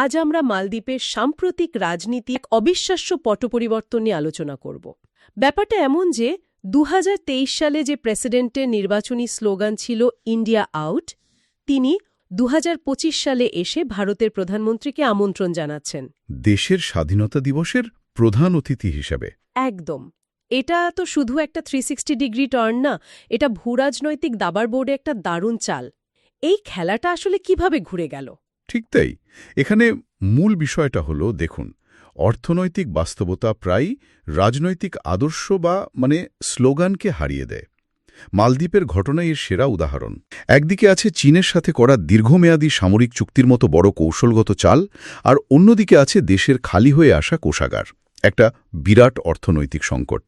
আজ আমরা মালদ্বীপের সাম্প্রতিক রাজনীতি এক অবিশ্বাস্য পটপরিবর্তন নিয়ে আলোচনা করব। ব্যাপারটা এমন যে দু হাজার তেইশ সালে যে প্রেসিডেন্টের নির্বাচনী স্লোগান ছিল ইন্ডিয়া আউট তিনি দু হাজার পঁচিশ সালে এসে ভারতের প্রধানমন্ত্রীকে আমন্ত্রণ জানাচ্ছেন। দেশের স্বাধীনতা দিবসের প্রধান অতিথি হিসাবে। একদম। এটা তো শুধু একটা থ্রি ডিগ্রি টার্ন না এটা ভূরাজনৈতিক দাবার বোর্ডে একটা দারুণ চাল। এই খেলাটা আসলে কীভাবে ঘুরে গেল? ঠিক তাই। এখানে মূল বিষয়টা হলো, দেখুন, অর্থনৈতিক বাস্তবতা প্রায় রাজনৈতিক আদর্শ বা মানে স্লোগানকে হারিয়ে দেয়। মালদ্বীপের ঘটনা এর সেরা উদাহরণ। একদিকে আছে চীনের সাথে করা দীর্ঘমেয়াদী সামরিক চুক্তির মতো বড় কৌশলগত চাল, আর অন্যদিকে আছে দেশের খালি হয়ে আসা কোষাগার, একটা বিরাট অর্থনৈতিক সংকট।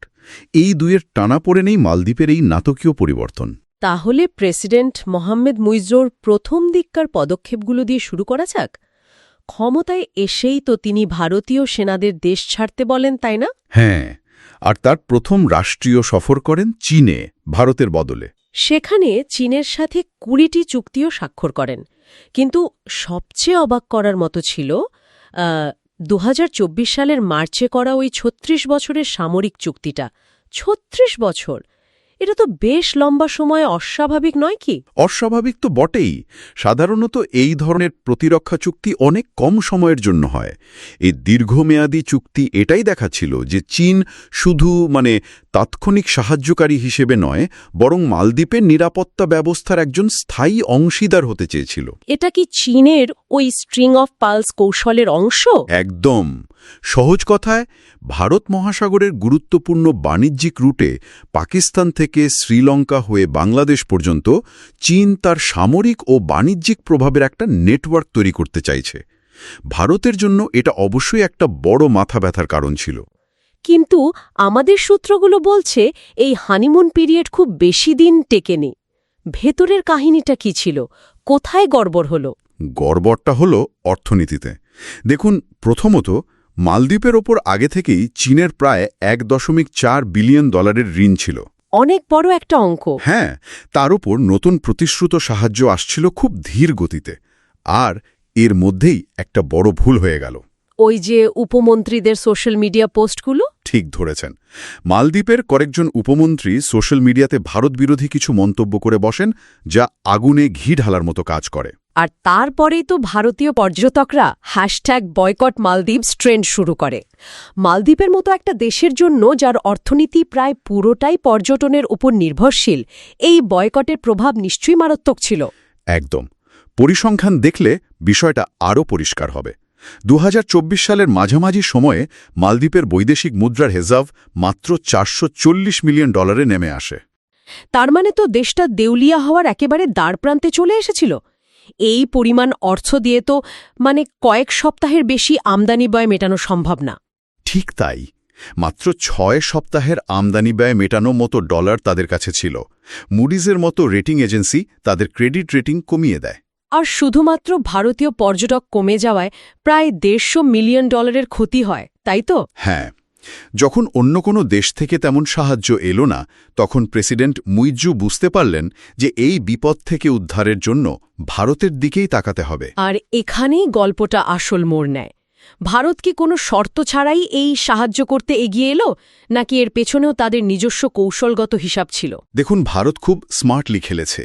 এই দুয়ের টানা পড়ে নেই মালদ্বীপের এই নাটকীয় পরিবর্তন। তাহলে প্রেসিডেন্ট মোহাম্মদ মুইজোর প্রথম দিককার পদক্ষেপগুলো দিয়ে শুরু করা যাক? ক্ষমতায় এসেই তো তিনি ভারতীয় সেনাদের দেশ ছাড়তে বলেন তাই না? হ্যাঁ আর তার প্রথম রাষ্ট্রীয় সফর করেন চীনে ভারতের বদলে। সেখানে চীনের সাথে কুড়িটি চুক্তিও স্বাক্ষর করেন। কিন্তু সবচেয়ে অবাক করার মতো ছিল দু হাজার চব্বিশ সালের মার্চে করা ওই ছত্রিশ বছরের সামরিক চুক্তিটা। ছত্রিশ বছর! এটা তো বেশ লম্বা সময় অস্বাভাবিক নয় কি? অস্বাভাবিক তো বটেই। সাধারণত এই ধরনের প্রতিরক্ষা চুক্তি অনেক কম সময়ের জন্য হয়। এই দীর্ঘমেয়াদী চুক্তি এটাই দেখাচ্ছিল যে চীন শুধু মানে তাৎক্ষণিক সাহায্যকারী হিসেবে নয় বরং মালদ্বীপের নিরাপত্তা ব্যবস্থার একজন স্থায়ী অংশীদার হতে চেয়েছিল। এটা কি চীনের ওই স্ট্রিং অফ পালস কৌশলের অংশ? একদম। সহজ কথায় ভারত মহাসাগরের গুরুত্বপূর্ণ বাণিজ্যিক রুটে পাকিস্তান থেকে শ্রীলঙ্কা হয়ে বাংলাদেশ পর্যন্ত চীন তার সামরিক ও বাণিজ্যিক প্রভাবের একটা নেটওয়ার্ক তৈরি করতে চাইছে। ভারতের জন্য এটা অবশ্যই একটা বড় মাথা ব্যথার কারণ ছিল। কিন্তু আমাদের সূত্রগুলো বলছে এই হানিমুন পিরিয়ড খুব বেশি দিন টেকেনি। ভেতরের কাহিনীটা কি ছিল? কোথায় গড়বড় হল? গড়বড়টা হল অর্থনীতিতে। দেখুন প্রথমত মালদ্বীপের ওপর আগে থেকেই চীনের প্রায় এক দশমিক চার বিলিয়ন ডলারের ঋণ ছিল। অনেক বড় একটা অঙ্ক। হ্যাঁ তার উপর নতুন প্রতিশ্রুত সাহায্য আসছিল খুব ধীর গতিতে আর এর মধ্যেই একটা বড় ভুল হয়ে গেল। ওই যে উপমন্ত্রীদের সোশ্যাল মিডিয়া পোস্টগুলো ঠিক ধরেছেন। মালদ্বীপের কয়েকজন উপমন্ত্রী সোশ্যাল মিডিয়াতে ভারত বিরোধী কিছু মন্তব্য করে বসেন যা আগুনে ঘি ঢালার মতো কাজ করে। আর তারপরেই তো ভারতীয় পর্যটকরা হ্যাশট্যাগ বয়কট মালদ্বীপস ট্রেন্ড শুরু করে। মালদ্বীপের মতো একটা দেশের জন্য যার অর্থনীতি প্রায় পুরোটাই পর্যটনের উপর নির্ভরশীল এই বয়কটের প্রভাব নিশ্চয়ই মারাত্মক ছিল। একদম। পরিসংখ্যান দেখলে বিষয়টা আরও পরিষ্কার হবে। দু হাজার চব্বিশ সালের মাঝামাঝি সময়ে মালদ্বীপের বৈদেশিক মুদ্রার হেজাব মাত্র চারশো চল্লিশ মিলিয়ন ডলারে নেমে আসে। তার মানে তো দেশটা দেউলিয়া হওয়ার একেবারে দ্বারপ্রান্তে চলে এসেছিল। এই পরিমাণ অর্থ দিয়ে তো মানে কয়েক সপ্তাহের বেশি আমদানি ব্যয় মেটানো সম্ভব না। ঠিক তাই। মাত্র ছয় সপ্তাহের আমদানি ব্যয় মেটানো মতো ডলার তাদের কাছে ছিল। মুডিজের মতো রেটিং এজেন্সি তাদের ক্রেডিট রেটিং কমিয়ে দেয়। আর শুধুমাত্র ভারতীয় পর্যটক কমে যাওয়ায় প্রায় দেড়শো মিলিয়ন ডলারের ক্ষতি হয় তাই তো? হ্যাঁ যখন অন্য কোনো দেশ থেকে তেমন সাহায্য এলো না তখন প্রেসিডেন্ট মুইজু বুঝতে পারলেন যে এই বিপদ থেকে উদ্ধারের জন্য ভারতের দিকেই তাকাতে হবে। আর এখানেই গল্পটা আসল মোড় নেয়। ভারত কি কোনো শর্ত ছাড়াই এই সাহায্য করতে এগিয়ে এলো নাকি এর পেছনেও তাদের নিজস্ব কৌশলগত হিসাব ছিল? দেখুন ভারত খুব স্মার্টলি খেলেছে।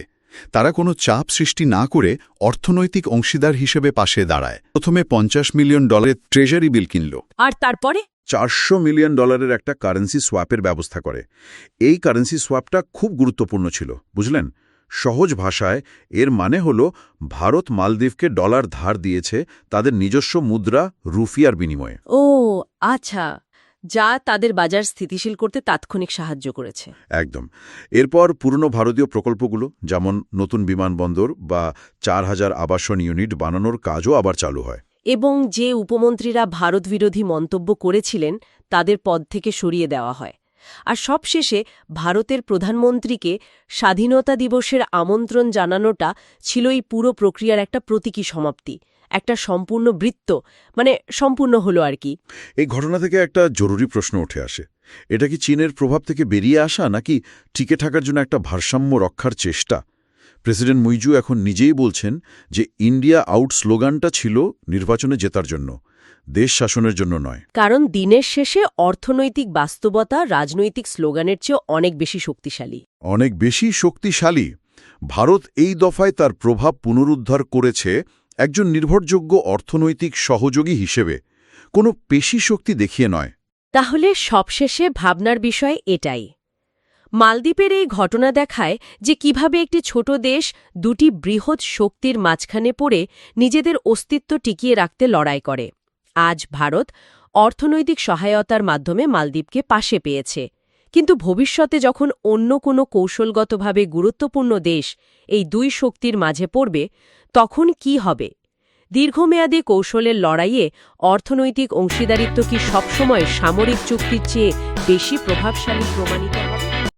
তারা কোনো চাপ সৃষ্টি না করে অর্থনৈতিক অংশীদার হিসেবে পাশে দাঁড়ায়। প্রথমে পঞ্চাশ মিলিয়ন ডলারের ট্রেজারি বিল কিনল। আর তারপরে? চারশো মিলিয়ন ডলারের একটা কারেন্সি সোয়াপের ব্যবস্থা করে। এই কারেন্সি সোয়াপটা খুব গুরুত্বপূর্ণ ছিল বুঝলেন? সহজ ভাষায় এর মানে হল ভারত মালদ্বীপকে ডলার ধার দিয়েছে তাদের নিজস্ব মুদ্রা রুফিয়ার বিনিময়ে। ও আচ্ছা। যা তাদের বাজার স্থিতিশীল করতে তাৎক্ষণিক সাহায্য করেছে। একদম। এরপর পুরনো ভারতীয় প্রকল্পগুলো যেমন নতুন বিমানবন্দর বা চার হাজার আবাসন ইউনিট বানানোর কাজও আবার চালু হয়। এবং যে উপমন্ত্রীরা ভারত বিরোধী মন্তব্য করেছিলেন তাদের পদ থেকে সরিয়ে দেওয়া হয়। আর সবশেষে ভারতের প্রধানমন্ত্রীকে স্বাধীনতা দিবসের আমন্ত্রণ জানানোটা ছিল এই পুরো প্রক্রিয়ার একটা প্রতীকী সমাপ্তি। একটা সম্পূর্ণ বৃত্ত মানে সম্পূর্ণ হলো আর কি। এই ঘটনা থেকে একটা জরুরি প্রশ্ন উঠে আসে। এটা কি চীনের প্রভাব থেকে বেরিয়ে আসা নাকি টিকে থাকার জন্য একটা ভারসাম্য রক্ষার চেষ্টা? প্রেসিডেন্ট মুইজু এখন নিজেই বলছেন যে ইন্ডিয়া আউট স্লোগানটা ছিল নির্বাচনে জেতার জন্য দেশ শাসনের জন্য নয়। কারণ দিনের শেষে অর্থনৈতিক বাস্তবতা রাজনৈতিক স্লোগানের চেয়ে অনেক বেশি শক্তিশালী। অনেক বেশি শক্তিশালী। ভারত এই দফায় তার প্রভাব পুনরুদ্ধার করেছে একজন নির্ভরযোগ্য অর্থনৈতিক সহযোগী হিসেবে কোনো পেশি শক্তি দেখিয়ে নয়। তাহলে সবশেষে ভাবনার বিষয় এটাই। মালদ্বীপের এই ঘটনা দেখায় যে কীভাবে একটি ছোট দেশ দুটি বৃহৎ শক্তির মাঝখানে পড়ে নিজেদের অস্তিত্ব টিকিয়ে রাখতে লড়াই করে। আজ ভারত অর্থনৈতিক সহায়তার মাধ্যমে মালদ্বীপকে পাশে পেয়েছে। কিন্তু ভবিষ্যতে যখন অন্য কোনো কৌশলগতভাবে গুরুত্বপূর্ণ দেশ এই দুই শক্তির মাঝে পড়বে, তখন কি হবে? দীর্ঘমেয়াদী কৌশলের লড়াইয়ে অর্থনৈতিক অংশীদারিত্ব কি সবসময় সামরিক চুক্তির চেয়ে বেশি প্রভাবশালী প্রমাণিত হবে?